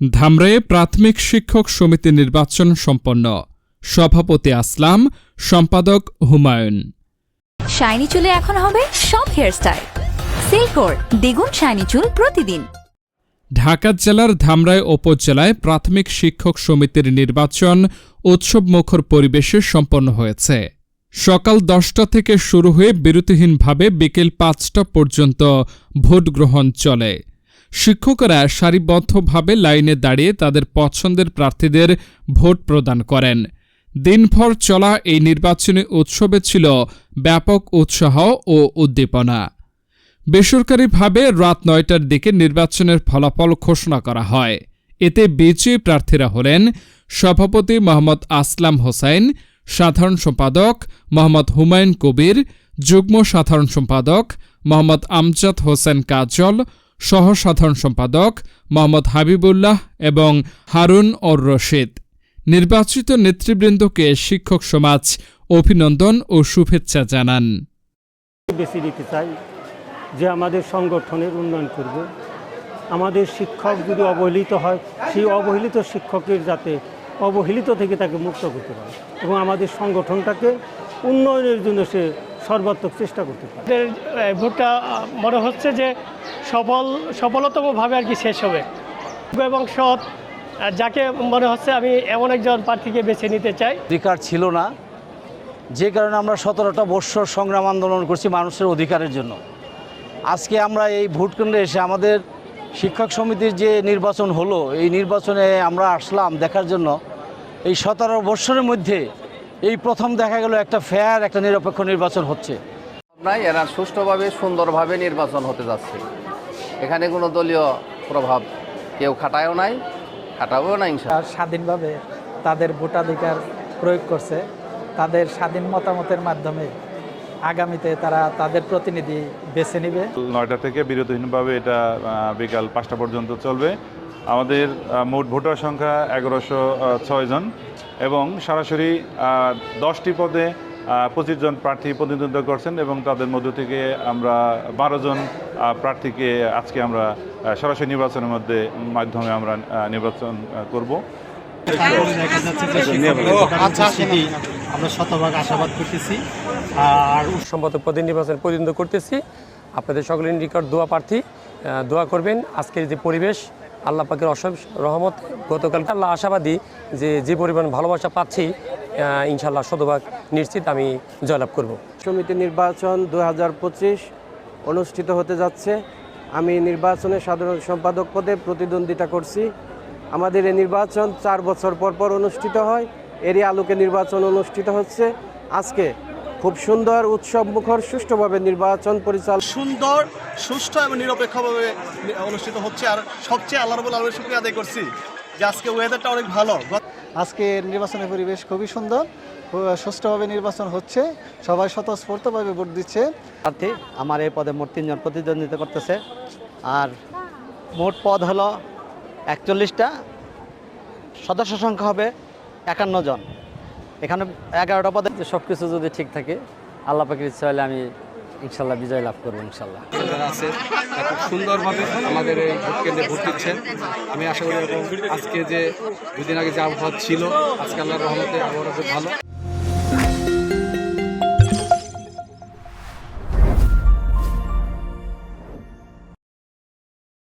ধামরায়ে প্রাথমিক শিক্ষক সমিতি নির্বাচন সম্পন্ন। সভাপতি আসলাম সম্পাদক হুমায়ুন। শাইনি চুলে এখন হবে সব হেয়ারস্টাইল। সিল্কোর দ্বিগুণ শাইনি চুল প্রতিদিন। ঢাকা জেলার ধামরাই উপজেলায় প্রাথমিক শিক্ষক সমিতির নির্বাচন উৎসবমুখর পরিবেশে সম্পন্ন হয়েছে। সকাল দশটা থেকে শুরু হয়ে বিরতিহীনভাবে বিকেল পাঁচটা পর্যন্ত ভোট গ্রহণ চলে। শিক্ষকরা সারিবদ্ধভাবে লাইনে দাঁড়িয়ে তাদের পছন্দের প্রার্থীদের ভোট প্রদান করেন। দিনভর চলা এই নির্বাচনী উৎসবে ছিল ব্যাপক উৎসাহ ও উদ্দীপনা। বেসরকারিভাবে রাত নয়টার দিকে নির্বাচনের ফলাফল ঘোষণা করা হয়। এতে বিজয়ী প্রার্থীরা হলেন সভাপতি মোহাম্মদ আসলাম হোসাইন সাধারণ সম্পাদক মোহাম্মদ হুমায়ুন কবির, যুগ্ম সাধারণ সম্পাদক মোহাম্মদ আমজাদ হোসেন কাজল সহ সাধারণ সম্পাদক মোহাম্মদ হাবিবুল্লাহ এবং হারুন অর রশিদ। নির্বাচিত নেতৃবৃন্দকে শিক্ষক সমাজ অভিনন্দন ও শুভেচ্ছা জানান। বেশি দিতে চাই যে আমাদের সংগঠনের উন্নয়ন করবে। আমাদের শিক্ষক যদি অবহেলিত হয় সেই অবহেলিত শিক্ষকের যাতে অবহেলিত থেকে তাকে মুক্ত করতে পারে এবং আমাদের সংগঠনটাকে উন্নয়নের জন্য সে সর্বাত্মক চেষ্টা করতে পারে। ভোটটা মনে হচ্ছে যে সফল সফলতমভাবে আর কি শেষ হবে। এবং সৎ যাকে মনে হচ্ছে আমি এমন একজন প্রার্থীকে বেছে নিতে চাই। অধিকার ছিল না। যে কারণে আমরা সতেরোটা বৎসর সংগ্রাম আন্দোলন করছি মানুষের অধিকারের জন্য। আজকে আমরা এই ভোট কেন্দ্রে এসে আমাদের শিক্ষক সমিতির যে নির্বাচন হলো এই নির্বাচনে আমরা আসলাম দেখার জন্য। এই সতেরো বৎসরের মধ্যে এই প্রথম দেখা গেল একটা ফেয়ার একটা নিরপেক্ষ নির্বাচন হচ্ছে। এরা সুষ্ঠুভাবে সুন্দরভাবে নির্বাচন হতে যাচ্ছে। এখানে কোনো দলীয় প্রভাব কেউ খাটায়ও নাই খাটাবেও না ইনশা স্বাধীনভাবে তাদের ভোটাধিকার প্রয়োগ করছে তাদের স্বাধীন মতামতের মাধ্যমে আগামীতে তারা তাদের প্রতিনিধি বেছে নেবে। নয়টা থেকে বিরতিহীনভাবে এটা বিকাল পাঁচটা পর্যন্ত চলবে। আমাদের মোট ভোটার সংখ্যা এগারোশো ছয় জন এবং সরাসরি দশটি পদে পঁচিশ জন প্রার্থী প্রতিনিধিত্ব করছেন এবং তাদের মধ্য থেকে আমরা বারো জন প্রার্থীকে আজকে আমরা সরাসরি নির্বাচনের মধ্যে মাধ্যমে আমরা নির্বাচন করব। আমরা শতভাগ আশাবাদ করতেছি। আর সম্পাদক পদে নির্বাচন প্রতিনিধিত্ব করতেছি। আপনাদের সকলের নিকট দোয়া প্রার্থী দোয়া করবেন। আজকের যে পরিবেশ আল্লাহ পাকের অসম রহমত গতকাল আল্লাহ আশাবাদী যে যে পরিমাণ ভালোবাসা পাচ্ছি ইনশাল্লাহ শতভাগ নিশ্চিত আমি জয়লাভ করব। সমিতি নির্বাচন দু হাজার পঁচিশ অনুষ্ঠিত হতে যাচ্ছে। আমি নির্বাচনে সাধারণ সম্পাদক পদে প্রতিদ্বন্দ্বিতা করছি। আমাদের এই নির্বাচন চার বছর পর পর অনুষ্ঠিত হয়। এরই আলোকে নির্বাচন অনুষ্ঠিত হচ্ছে। আজকে খুব সুন্দর উৎসব মুখর সুষ্ঠুভাবে নির্বাচন পরিচালনা সুন্দর সুষ্ঠু এবং নিরপেক্ষভাবে অনুষ্ঠিত হচ্ছে। আর সবচেয়ে আল্লাহ রবুল আলমের শুক্রিয়া আদায় করছি। যে আজকে ওয়েদারটা অনেক ভালো। আজকে নির্বাচনের পরিবেশ খুবই সুন্দর। সুষ্ঠুভাবে নির্বাচন হচ্ছে। সবাই স্বতঃস্ফূর্তভাবে ভোট দিচ্ছে। প্রার্থী আমার এই পদে মোট তিনজন প্রতিদ্বন্দ্বিতা করতেছে। আর মোট পদ হলো একচল্লিশটা। সদস্য সংখ্যা হবে একান্ন জন। এখানে এগারোটা পদে সব কিছু যদি ঠিক থাকে আল্লাহ পাখির ইচ্ছা হলে আমি ইনশাল্লাহ বিজয় লাভ করব, ইনশাল্লাহ। আছে খুব সুন্দরভাবে আমাদের এই ভোট কেন্দ্রে ভোট দিচ্ছেন। আমি আশা করি এবং আজকে যে দুদিন আগে যে আবহাওয়া ছিল, আজকে আল্লাহর রহমতে আবহাওয়া খুব ভালো।